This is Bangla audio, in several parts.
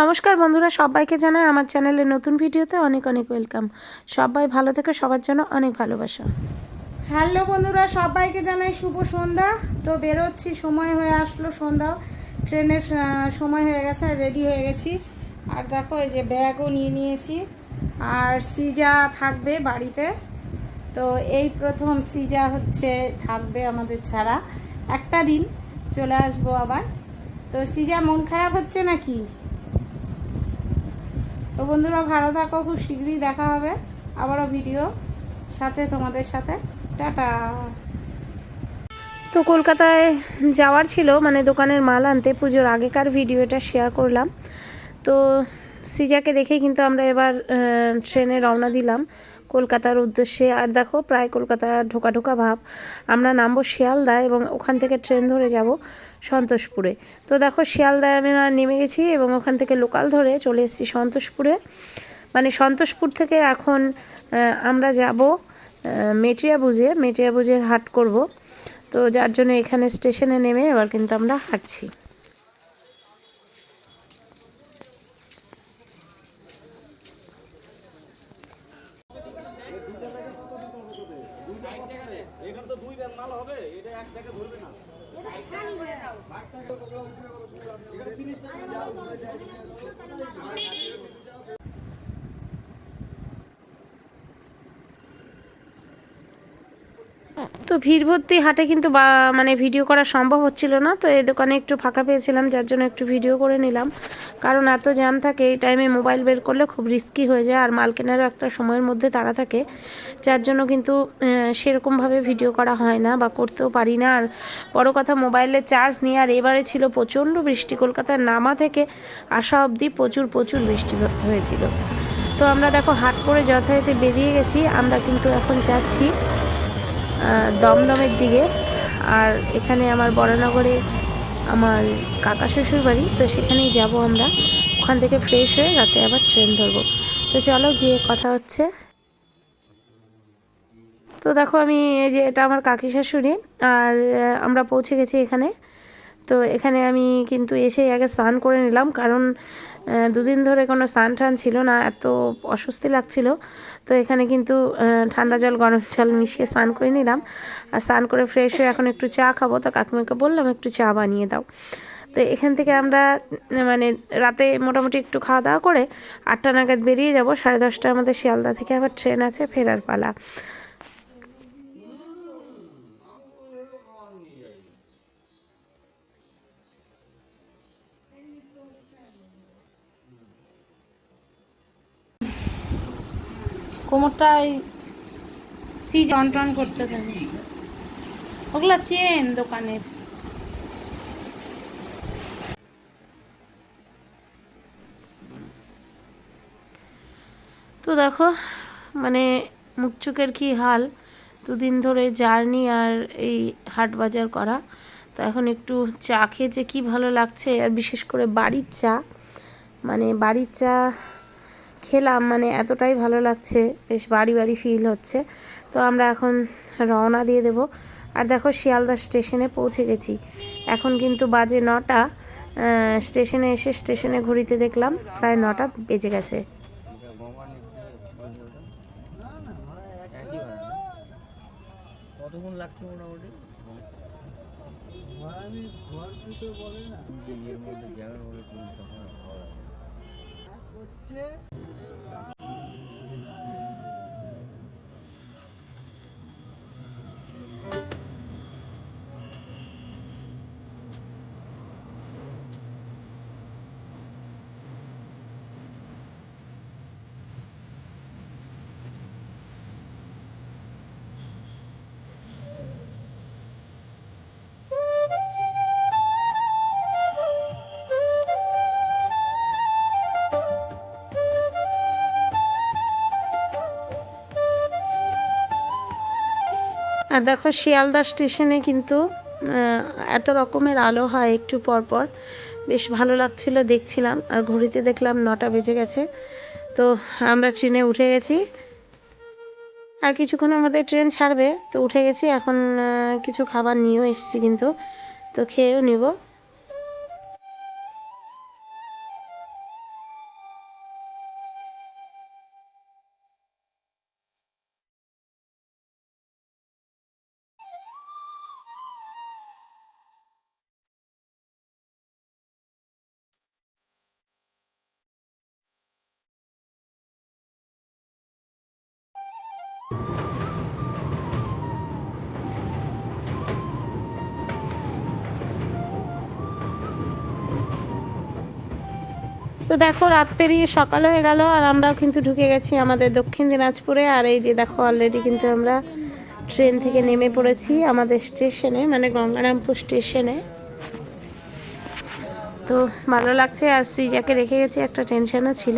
নমস্কার বন্ধুরা, সবাইকে জানাই আমার চ্যানেলের নতুন ভিডিওতে অনেক অনেক ওয়েলকাম। সবাই ভালো থেকে, সবার জন্য অনেক ভালোবাসা। হ্যালো বন্ধুরা, সবাইকে জানাই শুভ সন্ধ্যা। তো বেরোচ্ছি, সময় হয়ে আসলো সন্ধ্যা। ট্রেনের সময় হয়ে গেছে রেডি হয়ে গেছি। আর দেখো, এই যে ব্যাগও নিয়ে নিয়েছি। আর সিজা থাকবে বাড়িতে। তো এই প্রথম সিজা হচ্ছে, থাকবে আমাদের ছাড়া। একটা দিন চলে আসব আবার। তো সিজা মন খারাপ হচ্ছে নাকি? তো বন্ধুরা ভালো থাকো, খুব শীঘ্রই দেখা হবে আবারও ভিডিও সাথে তোমাদের সাথে। টাটা। তো কলকাতায় যাওয়ার ছিল মানে দোকানের মাল আনতে, পুজোর আগেকার ভিডিওটা শেয়ার করলাম। তো সিজাকে দেখেই কিন্তু আমরা এবার ট্রেনে রওনা দিলাম কলকাতার উদ্দেশ্যে। আর দেখো, প্রায় কলকাতা ঢোকা ঢোকা ভাব। আমরা নামবো শিয়ালদা এবং ওখান থেকে ট্রেন ধরে যাব সন্তোষপুরে। তো দেখো শিয়ালদায় আমি নেমে গেছি এবং ওখান থেকে লোকাল ধরে চলে এসেছি সন্তোষপুরে। মানে সন্তোষপুর থেকে এখন আমরা যাব মেটিয়া বুঝে মেটিয়া বুঝে হাট করব। তো যার জন্য এখানে স্টেশনে নেমে এবার কিন্তু আমরা হাঁটছি। ধরবে না। তো ভিড় ভর্তি হাটে কিন্তু মানে ভিডিও করা সম্ভব হচ্ছিল না, তো এই দোকানে একটু ফাঁকা পেয়েছিলাম, যার জন্য একটু ভিডিও করে নিলাম। কারণ এত জ্যাম থাকে, এই টাইমে মোবাইল বের করলে খুব রিস্কি হয়ে যায়, আর মাল কেনারও একটা সময়ের মধ্যে তাড়া থাকে। যার জন্য কিন্তু সেরকমভাবে ভিডিও করা হয় না বা করতেও পারি না। আর বড় কথা, মোবাইলে চার্জ নিয়ে, আর এবারে ছিল প্রচণ্ড বৃষ্টি। কলকাতার নামা থেকে আসা অবধি প্রচুর প্রচুর বৃষ্টি হয়েছিল। তো আমরা দেখো হাট করে যথাযথ বেরিয়ে গেছি, আমরা কিন্তু এখন যাচ্ছি। দমদমের দিকে। আর এখানে আমার বড়নগরে আমার কাকা শ্বশুর বাড়ি তো সেখানেই যাব আমরা। ওখান থেকে ফ্রেশ হয়ে রাতে আবার ট্রেন ধরবো। তো চলো গিয়ে কথা হচ্ছে। তো দেখো আমি এই যে এটা আমার কাকি শাশুড়ি, আর আমরা পৌঁছে গেছি এখানে। তো এখানে আমি কিন্তু এসে আগে স্নান করে নিলাম, কারণ দুদিন ধরে কোনো স্নান টান ছিল না, এত অস্বস্তি লাগছিল। তো এখানে কিন্তু ঠান্ডা জল, গরম জল মিশিয়ে স্নান করে নিলাম। আর স্নান করে ফ্রেশ হয়ে এখন একটু চা খাব। তো কাকিমাকে বললাম, একটু চা বানিয়ে দাও। তো এখান থেকে আমরা মানে রাতে মোটামুটি একটু খাওয়া দাওয়া করে আটটা নাগাদ বেরিয়ে যাব। সাড়ে দশটা আমাদের শিয়ালদা থেকে আবার ট্রেন আছে ফেরার পালা। কোমরটা অন টন করতে থাকে। চেন দোকানের। তো দেখো মানে মুখ চোখের কী হাল? দুদিন ধরে জার্নি আর এই হাট বাজার করা। তো এখন একটু চা খেয়ে যে কী ভালো লাগছে, আর বিশেষ করে বাড়ির চা। মানে বাড়ির চা খেলাম মানে এতটাই ভালো লাগছে বেশ বাড়ি বাড়ি ফিল হচ্ছে। তো আমরা এখন রওনা দিয়ে দেব। আর দেখো শিয়ালদা স্টেশনে পৌঁছে গেছি। এখন কিন্তু বাজে নটা স্টেশনে এসে স্টেশনে ঘড়িতে দেখলাম প্রায় নটা বেজে গেছে। কতক্ষণ লাগছে মোটামুটি? এর মধ্যে জ্যামের মধ্যে আর দেখো শিয়ালদা স্টেশনে কিন্তু এত রকমের আলো হয় একটু পর পর। বেশ ভালো লাগছিল, দেখছিলাম। আর ঘড়িতে দেখলাম নটা বেজে গেছে। তো আমরা ট্রেনে উঠে গেছি। আর কিছুক্ষণ আমাদের ট্রেন ছাড়বে, তো উঠে গেছি। এখন কিছু খাবার নিয়েও এসেছি কিন্তু, তো খেয়েও নিব। তো দেখো, রাত পেরিয়ে সকাল হয়ে গেল আর আমরাও কিন্তু ঢুকে গেছি আমাদের দক্ষিণ দিনাজপুরে। আর এই যে দেখো অলরেডি কিন্তু আমরা ট্রেন থেকে নেমে পড়েছি আমাদের স্টেশনে মানে গঙ্গারামপুর স্টেশনে। তো ভালো লাগছে আর সৃজাকে রেখে গেছি, একটা টেনশনও ছিল।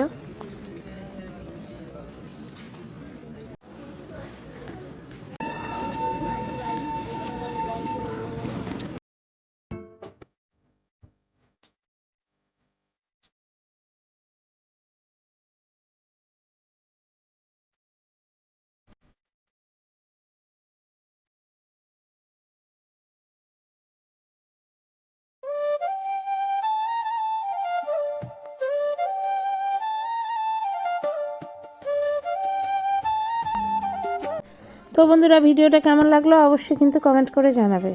তো বন্ধুরা ভিডিওটা কেমন লাগল অবশ্যই কিন্তু কমেন্ট করে জানাবে।